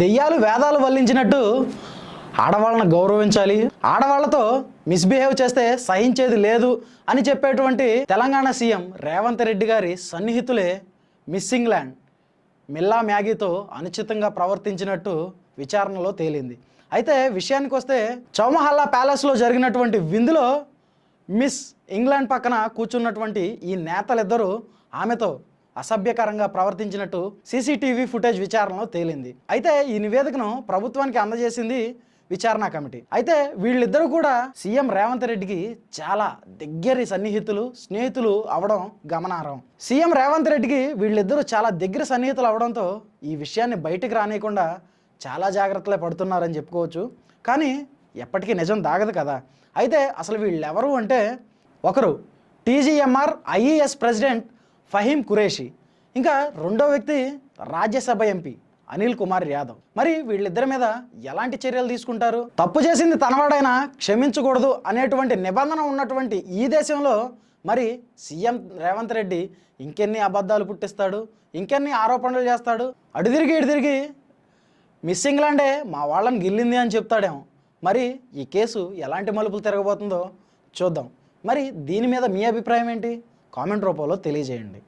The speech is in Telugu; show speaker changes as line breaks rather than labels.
దెయ్యాలు వేదాలు వల్లించినట్టు ఆడవాళ్ళని గౌరవించాలి. ఆడవాళ్ళతో మిస్బిహేవ్ చేస్తే సహించేది లేదు అని చెప్పేటువంటి తెలంగాణ సీఎం రేవంత్ రెడ్డి గారి సన్నిహితులే మిస్సింగ్ ల్యాండ్. మిల్లా మ్యాగీతో అనుచితంగా ప్రవర్తించినట్టు విచారణలో తేలింది. అయితే విషయానికి వస్తే చౌమహల్లా ప్యాలెస్లో జరిగినటువంటి విందులో మిస్ ఇంగ్లాండ్ పక్కన కూర్చున్నటువంటి ఈ నేతలిద్దరూ ఆమెతో అసభ్యకరంగా ప్రవర్తించినట్టు సీసీటీవీ ఫుటేజ్ విచారణలో తేలింది. అయితే ఈ నివేదికను ప్రభుత్వానికి అందజేసింది విచారణ కమిటీ. అయితే వీళ్ళిద్దరూ కూడా సీఎం రేవంత్ రెడ్డికి చాలా దగ్గరి సన్నిహితులు స్నేహితులు అవడం గమనార్హం. సీఎం రేవంత్ రెడ్డికి వీళ్ళిద్దరూ చాలా దగ్గర సన్నిహితులు అవడంతో ఈ విషయాన్ని బయటికి రానియకుండా చాలా జాగ్రత్తలే పడుతున్నారని చెప్పుకోవచ్చు. కానీ ఎప్పటికీ నిజం దాగదు కదా. అయితే అసలు వీళ్ళెవరు అంటే ఒకరు TGMR IAS president Faheem Qureshi. ఇంకా రెండో వ్యక్తి రాజ్యసభ ఎంపీ అనిల్ కుమార్ యాదవ్. మరి వీళ్ళిద్దరి మీద ఎలాంటి చర్యలు తీసుకుంటారు? తప్పు చేసింది తనవాడైనా క్షమించకూడదు అనేటువంటి నిబంధన ఉన్నటువంటి ఈ దేశంలో మరి సీఎం రేవంత్ రెడ్డి ఇంకెన్ని అబద్ధాలు పుట్టిస్తాడు? ఇంకెన్ని ఆరోపణలు చేస్తాడు? అటు తిరిగి ఇటు తిరిగి మిస్ ఇంగ్లాండే మా వాళ్ళని గిల్లింది అని చెప్తాడేమో. మరి ఈ కేసు ఎలాంటి మలుపులు తిరగబోతుందో చూద్దాం. మరి దీని మీద మీ అభిప్రాయం ఏంటి? కామెంట్ రూపంలో తెలియజేయండి.